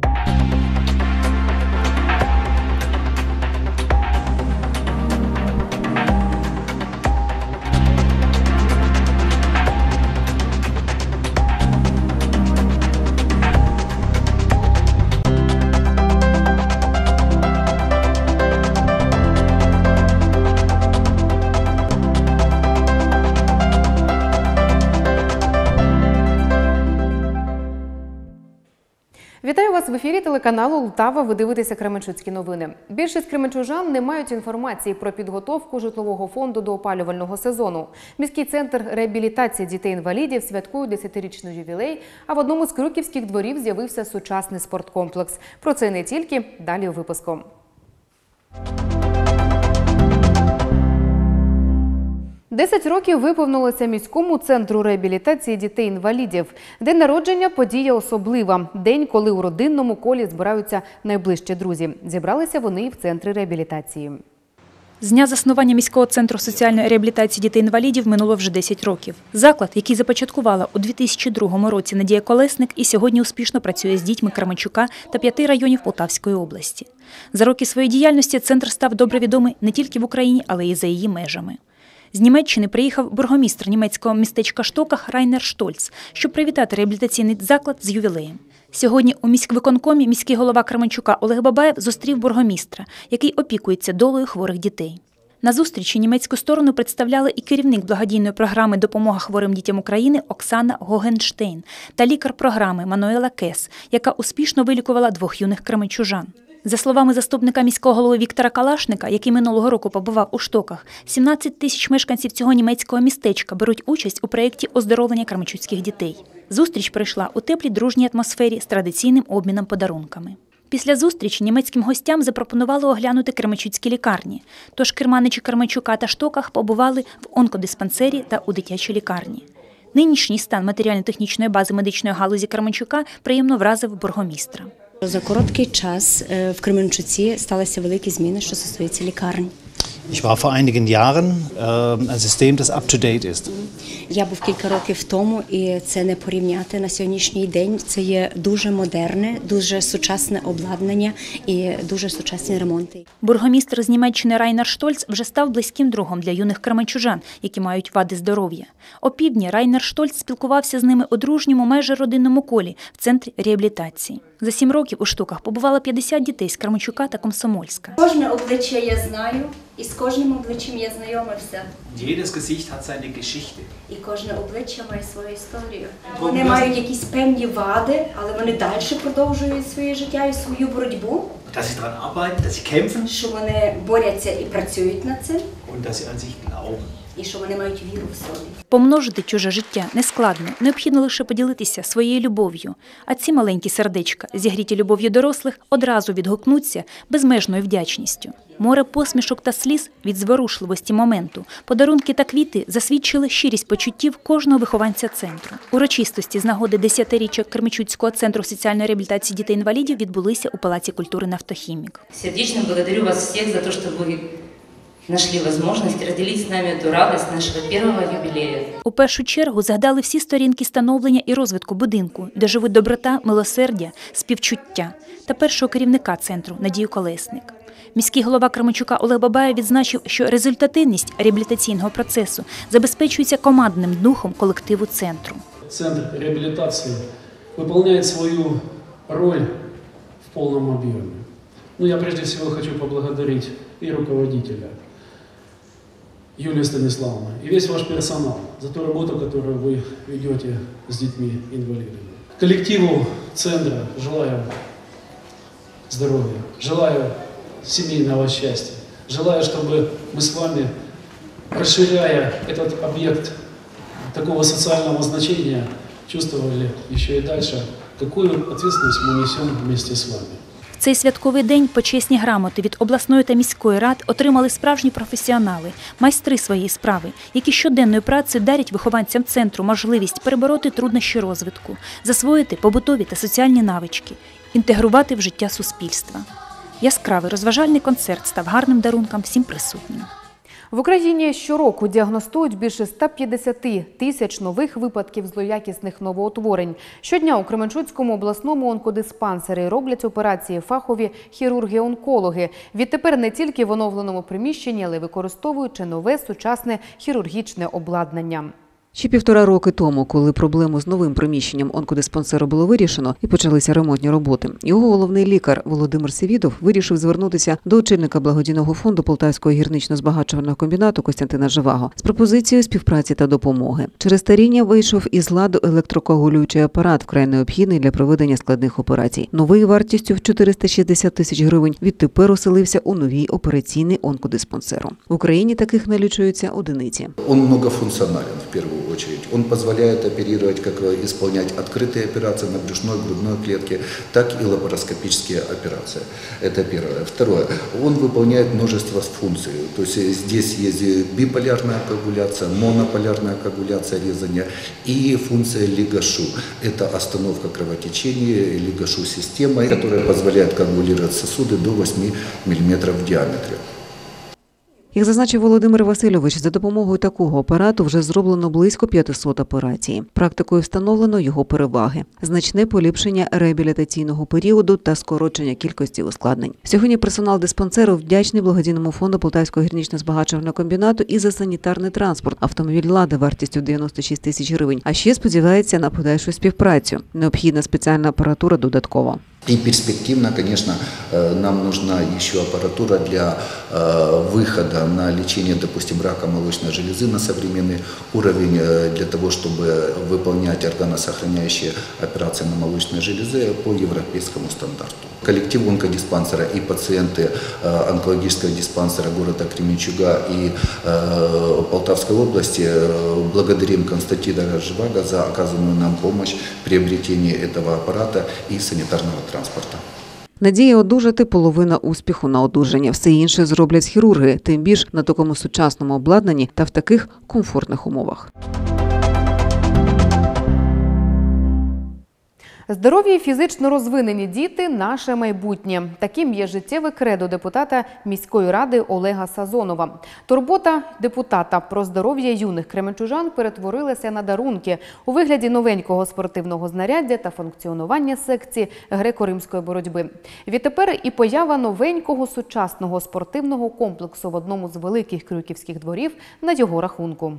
you Вітаю вас в ефірі телеканалу Лтава. Ви дивитеся Кременчуцькі новини. Більшість кременчужан не мають інформації про підготовку житлового фонду до опалювального сезону. Міський центр реабілітації дітей-інвалідів святкує 10-річний ювілей. А в одному з крюківських дворів з'явився сучасний спорткомплекс. Про це не тільки далі у випуску. Десять років виповнилося міському центру реабілітації дітей-інвалідів. День народження подія особлива. День, коли у родинному колі збираються найближчі друзі. Зібралися вони і в центрі реабілітації. З дня заснування міського центру соціальної реабілітації дітей-інвалідів минуло вже 10 років. Заклад, який започаткувала у 2002 році Надія Колесник, і сьогодні успішно працює з дітьми Кременчука та п'яти районів Полтавської області. За роки своєї діяльності центр став добре відомий не тільки в Україні, але й за її межами. З Німеччини приїхав бургомістр німецького містечка Штоках Райнер Штольц, щоб привітати реабілітаційний заклад з ювілеєм. Сьогодні у міськвиконкомі міський голова Кременчука Олег Бабаєв зустрів бургомістра, який опікується долею хворих дітей. На зустрічі німецьку сторону представляли і керівник благодійної програми Допомога хворим дітям України Оксана Гогенштейн та лікар програми Мануела Кес, яка успішно вилікувала двох юних кременчужан. За словами заступника міського голови Віктора Калашника, який минулого року побував у штоках, 17 тисяч мешканців цього німецького містечка беруть участь у проєкті оздоровлення кременчуцьких дітей. Зустріч пройшла у теплій дружній атмосфері з традиційним обміном подарунками. Після зустрічі німецьким гостям запропонували оглянути Кременчуцькі лікарні. Тож керманичі Кременчука та Штоках побували в онкодиспансері та у дитячій лікарні. Нинішній стан матеріально-технічної бази медичної галузі Кременчука приємно вразив бургомістра. За короткий час е, в Кременчуці сталися великі зміни, що стосується лікарень. Ich war vor einigen Jahren äh, ein System, das up to date ist. Я був кілька років тому, і це не порівняти на сьогоднішній день. Це є дуже модерне, дуже сучасне обладнання і дуже сучасні ремонти. Бургомістр з Німеччини Райнер Штольц вже став близьким другом для юних кременчужан, які мають вади здоров'я. Опівдні Райнер Штольц спілкувався з ними у дружньому майже родинному колі в центрі реабілітації. За сім років у штуках побувало 50 дітей з Кременчука та Комсомольська. Кожне обличчя я знаю, і з кожним обличчям я знайомився. Jedes Gesicht hat seine Geschichte. І кожне обличчя має свою історію. Вони мають якісь певні вади, але вони далі продовжують своє життя і свою боротьбу, Dass sie daran arbeiten, dass sie kämpfen що вони борються і працюють над цим, und dass sie an sich glauben. і що вони мають віру в собі. Помножити чуже життя нескладно, необхідно лише поділитися своєю любов'ю. А ці маленькі сердечка, зігріті любов'ю дорослих, одразу відгукнуться безмежною вдячністю. Море посмішок та сліз від зворушливості моменту, подарунки та квіти засвідчили щирість почуттів кожного вихованця центру. Урочистості з нагоди 10-річчя Кермичуцького центру соціальної реабілітації дітей-інвалідів відбулися у Палаці культури «Нафтохімік». Сердечно благодарю вас всех за то, что вы нашли возможность разделить с нами эту радость нашего первого юбилея. У першу чергу згадали всі сторінки становлення і розвитку будинку, де живуть доброта, милосердя, співчуття та першого керівника центру Надію Колесник. Міський голова Кременчука Олег Бабаєв відзначив, що результативність реабілітаційного процесу забезпечується командним духом колективу центру. Центр реабилитации выполняет свою роль в полном объеме. Ну, я прежде всего хочу поблагодарить и руководителя Юлию Станиславовну, и весь ваш персонал за ту работу, которую вы ведете с детьми-инвалидами. Коллективу центра желаю здоровья, желаю семейного счастья, желаю, чтобы мы с вами, расширяя этот объект такого социального значения, чувствовали еще и дальше, какую ответственность мы несем вместе с вами. В цей святковий день почесні грамоти від обласної та міської рад отримали справжні професіонали, майстри своєї справи, які щоденною працею дарять вихованцям центру можливість перебороти труднощі розвитку, засвоїти побутові та соціальні навички, інтегрувати в життя суспільства. Яскравий розважальний концерт став гарним дарунком всім присутнім. В Україні щороку діагностують більше 150 тисяч нових випадків злоякісних новоутворень. Щодня у Кременчуцькому обласному онкодиспансері роблять операції фахові хірурги-онкологи. Відтепер не тільки в оновленому приміщенні, але й використовуючи нове сучасне хірургічне обладнання. Ще півтора роки тому, коли проблему з новим приміщенням онкодиспансеру було вирішено і почалися ремонтні роботи, його головний лікар Володимир Севідов вирішив звернутися до очільника благодійного фонду Полтавського гірнично-збагачувального комбінату Костянтина Живаго з пропозицією співпраці та допомоги. Через старіння вийшов із ладу електрокоагулюючий апарат, вкрай необхідний для проведення складних операцій. Новий вартістю в 460 тисяч гривень відтепер оселився у новій операційній онкодиспансеру. В Україні таких налічуються одиниці. Он многофункционален в первую очередь. Он позволяет оперировать, как э, исполнять открытые операции на брюшной, грудной клетке, так и лапароскопические операции. Это первое. Второе. Он выполняет множество функций. То есть э, здесь есть э, биполярная коагуляция, монополярная коагуляция резания и функция лигашу. Это остановка кровотечения лигашу системой, которая позволяет коагулировать сосуды до 8 мм в диаметре. Як зазначив Володимир Васильович, за допомогою такого апарату вже зроблено близько 500 операцій. Практикою встановлено його переваги: значне поліпшення реабілітаційного періоду та скорочення кількості ускладнень. Сьогодні персонал диспансеру вдячний благодійному фонду Полтавського гірнічно-збагачувального комбінату і за санітарний транспорт. Автомобіль «Лада» вартістю 96 тисяч гривень. А ще сподівається на подальшу співпрацю. Необхідна спеціальна апаратура додатково. И перспективно, конечно, э, нам нужна еще аппаратура для э, выхода на лечение, допустим, рака молочной железы на современный уровень, э, для того, чтобы выполнять органосохраняющие операции на молочной железе по европейскому стандарту. Коллектив онкодиспансера и пациенты онкологического диспансера города Кременчуга и Полтавской области благодарим Константина Живаго за оказанную нам помощь в приобретении этого аппарата и санитарного транспорта. Надія одужати половина успіху на одужання. Все інше зроблять хірурги, тим більш на такому сучасному обладнанні та в таких комфортних умовах. Здорові і фізично розвинені діти наше майбутнє. Таким є життєве кредо депутата міської ради Олега Сазонова. Турбота депутата про здоров'я юних кременчужан перетворилася на дарунки у вигляді новенького спортивного знаряддя та функціонування секції греко-римської боротьби. Відтепер і поява новенького сучасного спортивного комплексу в одному з великих крюківських дворів на його рахунку.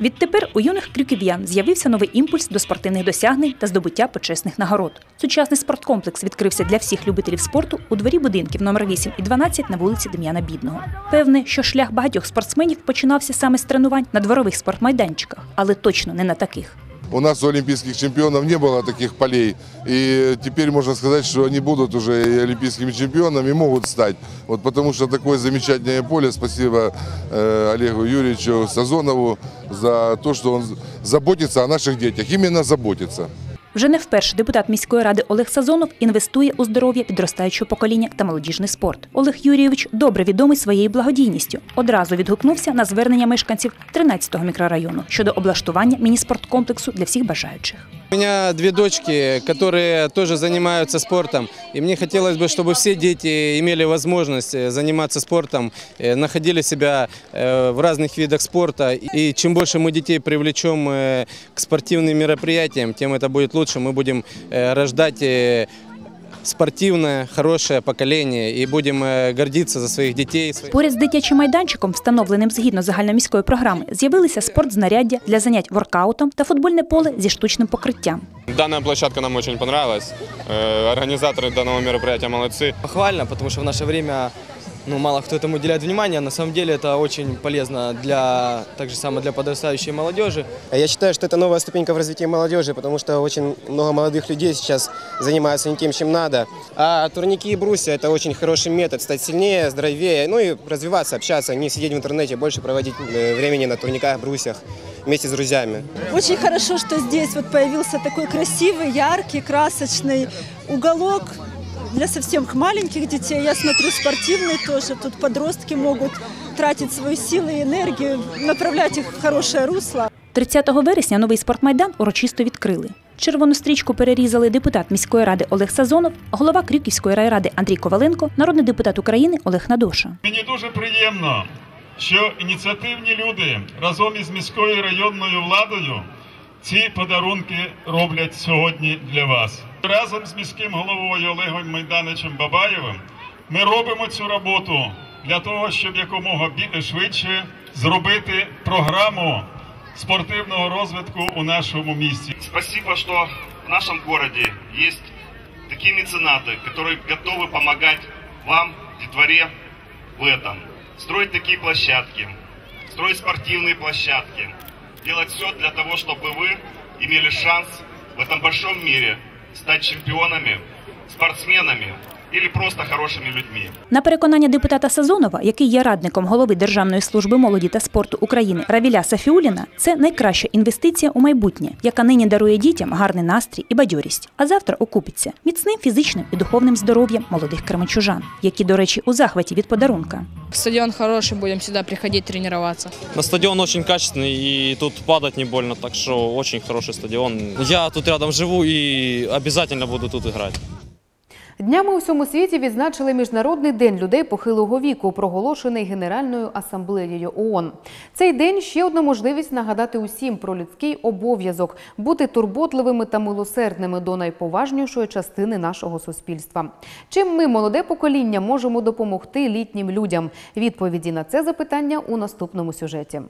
Відтепер у юних крюків'ян з'явився новий імпульс до спортивних досягнень та здобуття почесних нагород. Сучасний спорткомплекс відкрився для всіх любителів спорту у дворі будинків номер 8 і 12 на вулиці Дем'яна Бідного. Певне, що шлях багатьох спортсменів починався саме з тренувань на дворових спортмайданчиках, але точно не на таких. У нас у олимпийских чемпионов не было таких полей. И теперь можно сказать, что они будут уже и олимпийскими чемпионами, могут стать. Вот потому что такое замечательное поле. Спасибо э, Олегу Юрьевичу Сазонову за то, что он заботится о наших детях. Именно заботится. Вже не вперше депутат міської ради Олег Сазонов інвестує у здоров'я підростаючого покоління та молодіжний спорт. Олег Юрійович добре відомий своєю благодійністю. Одразу відгукнувся на звернення мешканців 13-го мікрорайону щодо облаштування міні-спорткомплексу для всіх бажаючих. У меня две дочки, которые тоже занимаются спортом. И мне хотелось бы, чтобы все дети имели возможность э, заниматься спортом, э, находили себя э, в разных видах спорта. И чем больше мы детей привлечем э, к спортивным мероприятиям, тем это будет лучше. Мы будем э, рождать э, спортивное, хорошее поколение и будем э, гордиться за своих детей. Поряд з дитячим майданчиком, встановленим згідно загальноміської програми, з'явилися спортзнаряддя для занять воркаутом та футбольне поле зі штучним покриттям. Данная площадка нам очень понравилась. Э, Организаторы данного мероприятия молодцы. Похвально, потому что в наше время ну, мало кто этому уделяет внимание. На самом деле это очень полезно для, так же самое для подрастающей молодежи. Я считаю, что это новая ступенька в развитии молодежи, потому что очень много молодых людей сейчас занимаются не тем, чем надо. А турники и брусья – это очень хороший метод стать сильнее, здоровее, ну и развиваться, общаться, не сидеть в интернете, больше проводить э, времени на турниках, брусьях вместе с друзьями. Очень хорошо, что здесь вот появился такой красивый, яркий, красочный уголок для совсем маленьких детей. Я смотрю спортивный тоже. Тут подростки могут тратить свою силу и энергию, направлять их в хорошее русло. 30 вересня новий спортмайдан урочисто відкрили. Червону стрічку перерізали депутат міської ради Олег Сазонов, голова Крюківської райради Андрій Коваленко, народний депутат України Олег Надоша. Мені дуже приємно що ініціативні люди разом із міською і районною владою ці подарунки роблять сьогодні для вас. Разом з міським головою Олегом Майданичем Бабаєвим ми робимо цю роботу для того, щоб якомога бі- швидше зробити програму спортивного розвитку у нашому місті. Спасибо, что в нашем городе есть такие меценаты, которые готовы помогать вам, детворе, в этом. Строить такие площадки, строить спортивные площадки, делать все для того, чтобы вы имели шанс в этом большом мире стать чемпионами, спортсменами или просто хорошими людьми. На переконання депутата Сазонова, який є радником голови Державної служби молоді та спорту України Равіля Сафіуліна, це найкраща інвестиція у майбутнє, яка нині дарує дітям гарний настрій і бадьорість, а завтра окупиться міцним фізичним і духовним здоров'ям молодих кременчужан, які, до речі, у захваті від подарунка. Стадион хороший, будем сюда приходить тренироваться. На стадион очень качественный и тут падать не больно, так что очень хороший стадион. Я тут рядом живу и обязательно буду тут играть. Днями у всьому світі відзначили Міжнародний день людей похилого віку, проголошений Генеральною асамблеєю ООН. Цей день ще одна можливість нагадати усім про людський обов'язок бути турботливими та милосердними до найповажнішої частини нашого суспільства. Чим ми, молоде покоління, можемо допомогти літнім людям? Відповіді на це запитання у наступному сюжеті.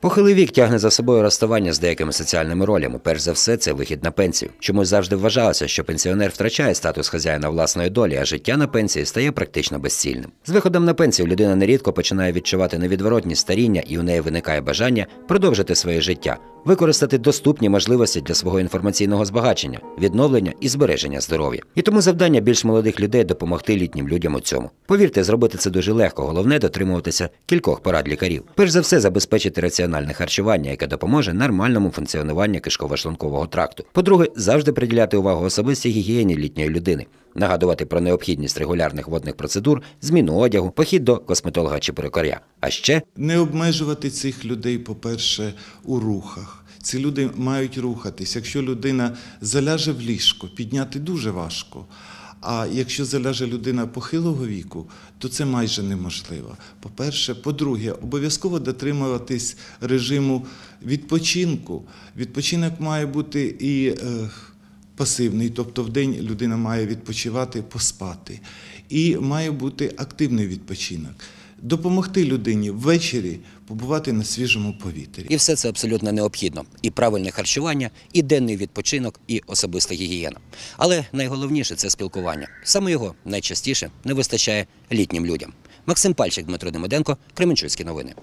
Похилий вік тягне за собою розставання з деякими соціальними ролями. Перш за все, це вихід на пенсію. Чомусь завжди вважалося, що пенсіонер втрачає статус хазяїна власної долі, а життя на пенсії стає практично безцільним. З виходом на пенсію людина нерідко починає відчувати невідворотні старіння, і у неї виникає бажання продовжити своє життя, використати доступні можливості для свого інформаційного збагачення, відновлення і збереження здоров'я. І тому завдання більш молодих людей допомогти літнім людям у цьому. Повірте, зробити це дуже легко. Головне дотримуватися кількох порад лікарів. Перш за все, забезпечити раціональне харчування, яке допоможе нормальному функціонуванню кишково-шлункового тракту. По-друге, завжди приділяти увагу особистій гігієні літньої людини. Нагадувати про необхідність регулярних водних процедур, зміну одягу, похід до косметолога чи перукаря. А ще Не обмежувати цих людей, по-перше, у рухах. Ці люди мають рухатись. Якщо людина заляже в ліжко, підняти дуже важко. А якщо заляже людина похилого віку, то це майже неможливо. По-перше, по-друге, обов'язково дотримуватись режиму відпочинку. Відпочинок має бути і е, пасивний, тобто в день людина має відпочивати, поспати. І має бути активний відпочинок. Допомогти людині ввечері побувати на свіжому повітрі. і все це абсолютно необхідно: і правильне харчування, і денний відпочинок, і особиста гігієна. Але найголовніше це спілкування. Саме його найчастіше не вистачає літнім людям. Максим Пальчик, Дмитро Демиденко, Кременчуцькі новини.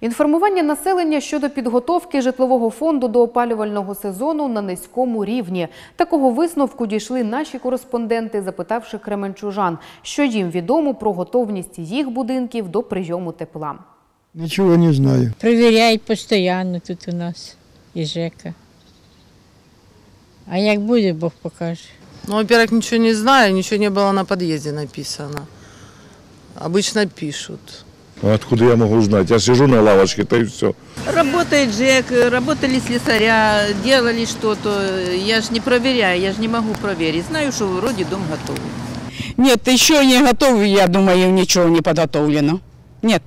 Інформування населення щодо підготовки житлового фонду до опалювального сезону на низькому рівні. Такого висновку дійшли наші кореспонденти, запитавши кременчужан, що їм відомо про готовність їх будинків до прийому тепла. Ничего не знаю. Проверяють постійно тут у нас і ЖЕКа. А як буде, Бог покаже. Ну, во-первых, ничего не знаю, ничего не было на подъезде написано. Обычно пишут. Откуда я могу знать? Я сижу на лавочке, то и все. Работает ЖЭК, работали слесаря, делали что-то. Я же не проверяю, я же не могу проверить. Знаю, что вроде дом готовый. Нет, еще не готов, я думаю, ничего не подготовлено. Нет.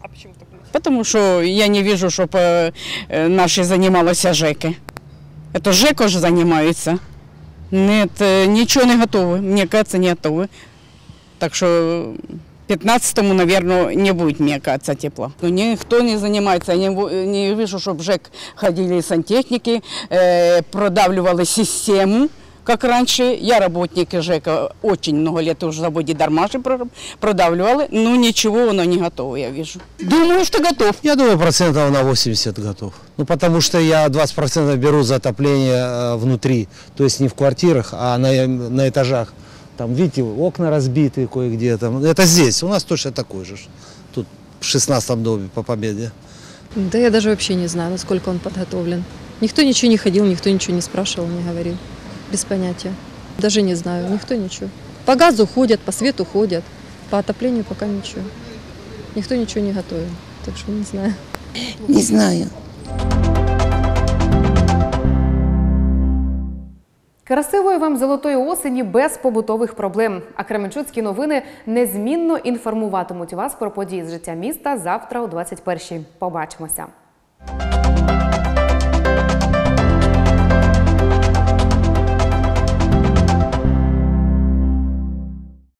А почему так? Потому что я не вижу, чтобы наши занималась ЖЭКи. Это ЖЭК уже занимается. Нет, э, ничего не готовы. Мне кажется, не готовы. Так что 15-му, наверное, не будет, мне кажется, тепла. Но никто не занимается. Я не, не вижу, чтобы ЖЭК ходили сантехники, э, продавливали систему, как раньше. Я работник ЖЭКа очень много лет уже в заводе Дармаши продавливала, но ничего оно не готово, я вижу. Думаю, что готов. Я думаю, процентов на 80 готов. Ну, потому что я 20% беру за отопление э, внутри, то есть не в квартирах, а на, на этажах. Там, видите, окна разбиты кое-где. Там. Это здесь, у нас точно такой же. Тут в 16 доме по победе. Да я даже вообще не знаю, насколько он подготовлен. Никто ничего не ходил, никто ничего не спрашивал, не говорил. Без понятия. Даже не знаю, никто ничего. По газу ходят, по свету ходят. По отоплению пока ничего. Никто ничего не готовил. Так что не знаю. Не знаю. Красивої вам золотої осені без побутових проблем. А Кременчуцькі новини незмінно інформуватимуть вас про події з життя міста завтра о 21-й. Побачимося.